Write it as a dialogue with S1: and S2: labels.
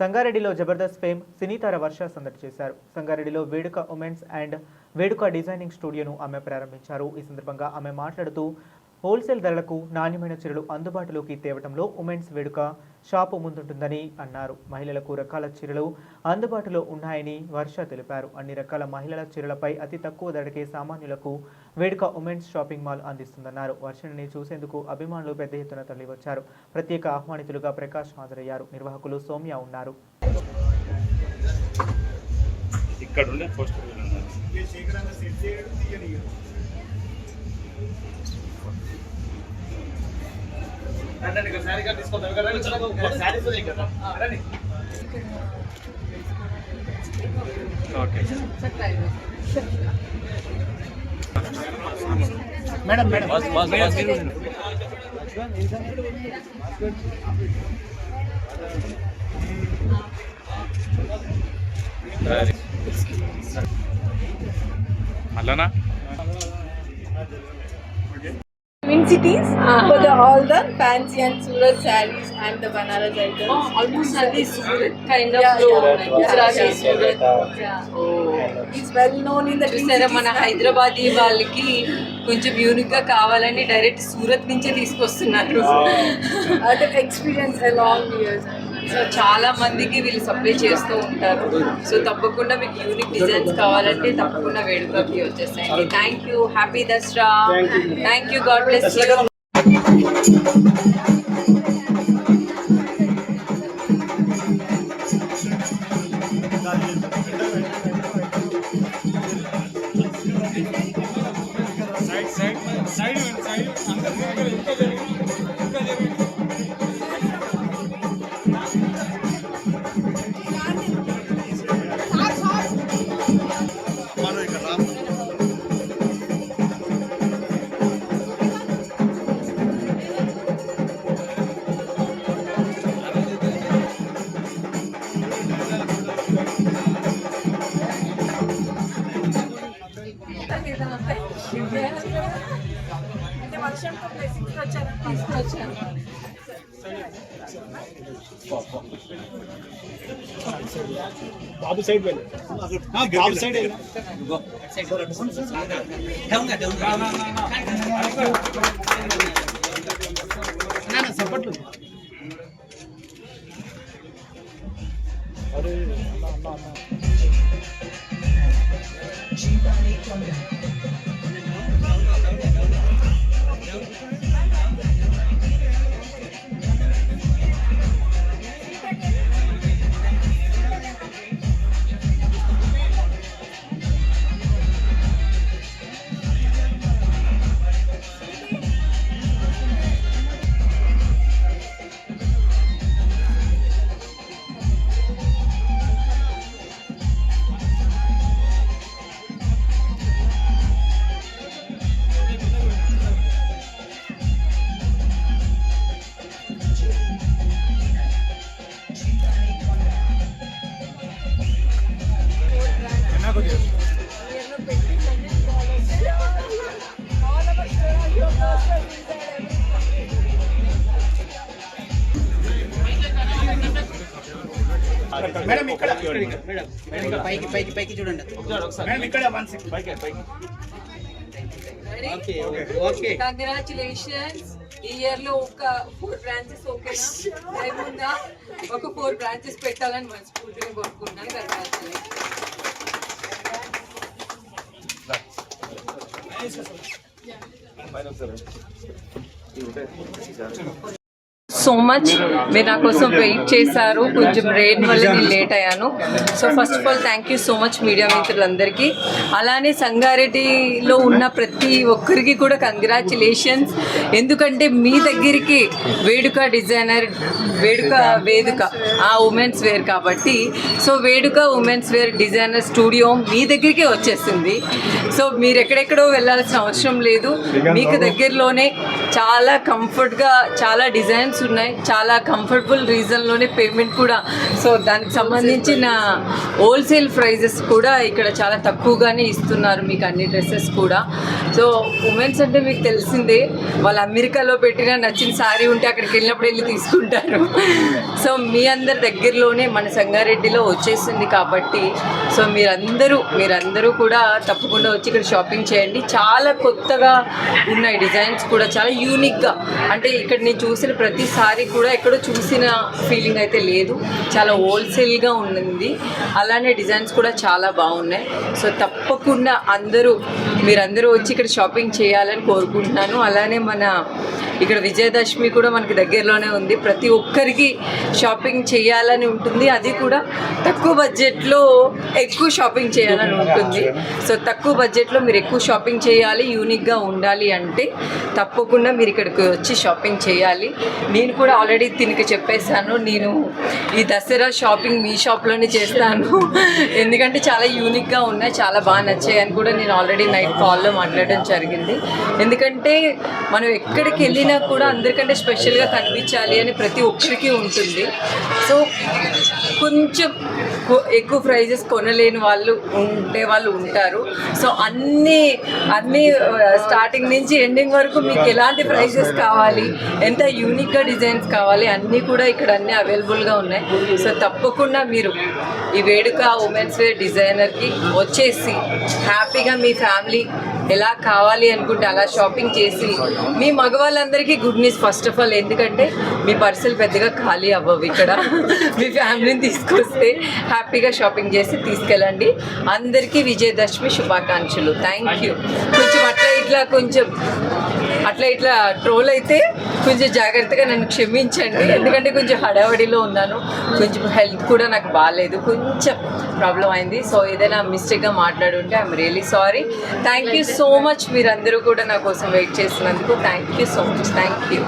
S1: సంగారెడ్డిలో జబర్దస్త్ ఫేమ్ సినీతార వర్ష సందడి చేశారు. సంగారెడ్డిలో Veduka women's and Veduka designing స్టూడియోను ఆమె ప్రారంభించారు. ఈ సందర్భంగా ఆమె మాట్లాడుతూ హోల్సేల్ ధరలకు నాణ్యమైన చీరలు అందుబాటులోకి తేవడంలో ఉమెన్స్ వేడుక షాపు ముందుంటుందని అన్నారు. మహిళలకు రకాల చీరలు అందుబాటులో ఉన్నాయని వర్ష తెలిపారు. అన్ని రకాల మహిళల చీరలపై అతి తక్కువ ధరకే సామాన్యులకు వేడుక ఉమెన్స్ షాపింగ్ మాల్ అందిస్తుందన్నారు. వర్షని చూసేందుకు అభిమానులు పెద్ద ఎత్తున తరలివచ్చారు. ప్రత్యేక ఆహ్వానితులుగా ప్రకాష్ హాజరయ్యారు. నిర్వాహకులు సౌమ్య ఉన్నారు.
S2: ఇక్కడ
S1: madam madam.
S2: Boss boss boss మళ్ళనా
S3: Twin cities for the all the fancy and Surat sarees and the Banaras items.
S4: Oh, almost at this kind of
S3: Yeah,
S4: flow,
S3: yeah.
S4: like
S3: Yeah,
S4: Gujarati
S3: yeah.
S4: Surat.
S3: Yeah. It's well known in the
S4: చూసారా. మన హైదరాబాద్ వాళ్ళకి కొంచెం యూనిక్గా కావాలని direct Surat నుంచే తీసుకొస్తున్నారు
S3: along the years.
S4: So చాలా మందికి వీళ్ళు సప్లై చేస్తూ ఉంటారు. సో తప్పకుండా మీకు యూనిక్ డిజైన్స్ కావాలంటే తప్పకుండా వేడుకకి వచ్చేసాయండి thank
S3: you happy Dasara thank you
S5: god bless Akşam toplayıp kaçarım. Biz kaçarım. बाबू साइड वेल हाँ
S3: बाबू साइड आहे ठेवून ठेवून ना ना सपटलो अरे अल्लाह अल्लाह अल्लाह
S5: మేడం ఇక్కడ
S6: మేడం పైకి పైకి పైకి చూడండి
S5: మేడం ఇక్కడ వన్ సిక్స్ పైకి పైకి
S6: ఓకే ఓకే
S4: కంగ్రాచులేషన్స్ ఈ ఇయర్ లో ఒక ఫోర్ బ్రాంచెస్ ఓకేనా టైం ఉందా ఒక ఫోర్ బ్రాంచెస్ పెట్టాలని మనస్ఫూర్తిగా కోరుకుంటున్నాను కంగ్రాచులేషన్ సో మచ్ మీరు నా కోసం వెయిట్ చేశారు. కొంచెం రెయిన్ వల్ల నేను లేట్ అయ్యాను. So first of all thank you so much media మిత్రులందరికీ. అలానే సంగారెడ్డిలో ఉన్న ప్రతి ఒక్కరికి కూడా కంగ్రాచులేషన్స్ ఎందుకంటే మీ దగ్గరికి వేడుక డిజైనర్ వేడుక వేదిక ఆ ఉమెన్స్ వేర్ కాబట్టి. So Veduka women's wear designer studio మీ దగ్గరికే వచ్చేసింది. సో మీరు ఎక్కడెక్కడో వెళ్ళాల్సిన అవసరం లేదు. మీకు దగ్గరలోనే చాలా కంఫర్ట్గా చాలా డిజైన్స్ ఉన్నాయి చాలా కంఫర్టబుల్ రీజన్లోనే పేమెంట్ కూడా. సో దానికి సంబంధించిన హోల్సేల్ ప్రైజెస్ కూడా ఇక్కడ చాలా తక్కువగానే ఇస్తున్నారు మీకు అన్ని డ్రెస్సెస్ కూడా. సో ఉమెన్స్ అంటే మీకు తెలిసిందే వాళ్ళు అమెరికాలో పెట్టిన నచ్చిన శారీ ఉంటే అక్కడికి వెళ్ళినప్పుడు వెళ్ళి తీసుకుంటారు. సో మీ అందరి దగ్గరలోనే మన సంగారెడ్డిలో వచ్చేసింది కాబట్టి సో మీరందరూ మీరందరూ కూడా తప్పకుండా వచ్చి ఇక్కడ షాపింగ్ చేయండి. చాలా కొత్తగా ఉన్నాయి డిజైన్స్ కూడా చాలా యూనిక్గా అంటే ఇక్కడ నేను చూసిన ప్రతిసారి సారీ కూడా ఎక్కడో చూసిన ఫీలింగ్ అయితే లేదు. చాలా హోల్సేల్గా ఉండింది అలానే డిజైన్స్ కూడా చాలా బాగున్నాయి. సో తప్పకుండా అందరూ మీరందరూ వచ్చి ఇక్కడ షాపింగ్ చేయాలని కోరుకుంటున్నాను. అలానే మన ఇక్కడ విజయదశమి కూడా మనకి దగ్గరలోనే ఉంది. ప్రతి ఒక్కరికి షాపింగ్ చేయాలని ఉంటుంది. అది కూడా తక్కువ బడ్జెట్లో ఎక్కువ షాపింగ్ చేయాలని ఉంటుంది. సో తక్కువ బడ్జెట్లో మీరు ఎక్కువ షాపింగ్ చేయాలి యూనిక్గా ఉండాలి అంటే తప్పకుండా మీరు ఇక్కడికి వచ్చి షాపింగ్ చేయాలి. నేను కూడా ఆల్రెడీ దీనికి చెప్పేశాను. నేను ఈ దసరా షాపింగ్ మీ షాప్లోనే చేస్తాను. ఎందుకంటే చాలా యూనిక్గా ఉన్నాయి చాలా బాగా నచ్చాయి అని కూడా నేను ఆల్రెడీ నైట్ కాల్లో మాట్లాడడం జరిగింది. ఎందుకంటే మనం ఎక్కడికి వెళ్ళినా కూడా అందరికంటే స్పెషల్గా కనిపించాలి అని ప్రతి ఒక్కరికి ఉంటుంది. సో కొంచెం ఎక్కువ ప్రైజెస్ కొనలేని వాళ్ళు ఉండే వాళ్ళు ఉంటారు. సో అన్ని అన్ని స్టార్టింగ్ నుంచి ఎండింగ్ వరకు మీకు ఎలాంటి ప్రైజెస్ కావాలి ఎంత యూనిక్గా డిజైన్స్ కావాలి అన్నీ కూడా ఇక్కడ అన్నీ అవైలబుల్గా ఉన్నాయి. సో తప్పకుండా మీరు ఈ వేడుక ఉమెన్స్ వేర్ డిజైనర్కి వచ్చేసి హ్యాపీగా మీ ఫ్యామిలీ ఎలా కావాలి అనుకుంటే అలా షాపింగ్ చేసి మీ మగవాళ్ళందరికీ good news first of all ఎందుకంటే మీ పర్సులు పెద్దగా ఖాళీ అవ్వవు ఇక్కడ. మీ ఫ్యామిలీ ఫ్యామిలీని తీసుకొస్తే హ్యాపీగా షాపింగ్ చేసి తీసుకెళ్ళండి. అందరికీ విజయదశమి శుభాకాంక్షలు. థ్యాంక్ యూ కొంచెం అట్లా ఇట్లా కొంచెం అట్లా ఇట్లా ట్రోల్ అయితే కొంచెం జాగ్రత్తగా నన్ను క్షమించండి. ఎందుకంటే కొంచెం హడావడిలో ఉన్నాను. కొంచెం హెల్త్ కూడా నాకు బాగాలేదు కొంచెం ప్రాబ్లం అయింది. సో ఏదైనా మిస్టేక్గా మాట్లాడుంటే I'm really sorry thank you so much మీరందరూ కూడా నా కోసం వెయిట్ చేసినందుకు thank you so much thank you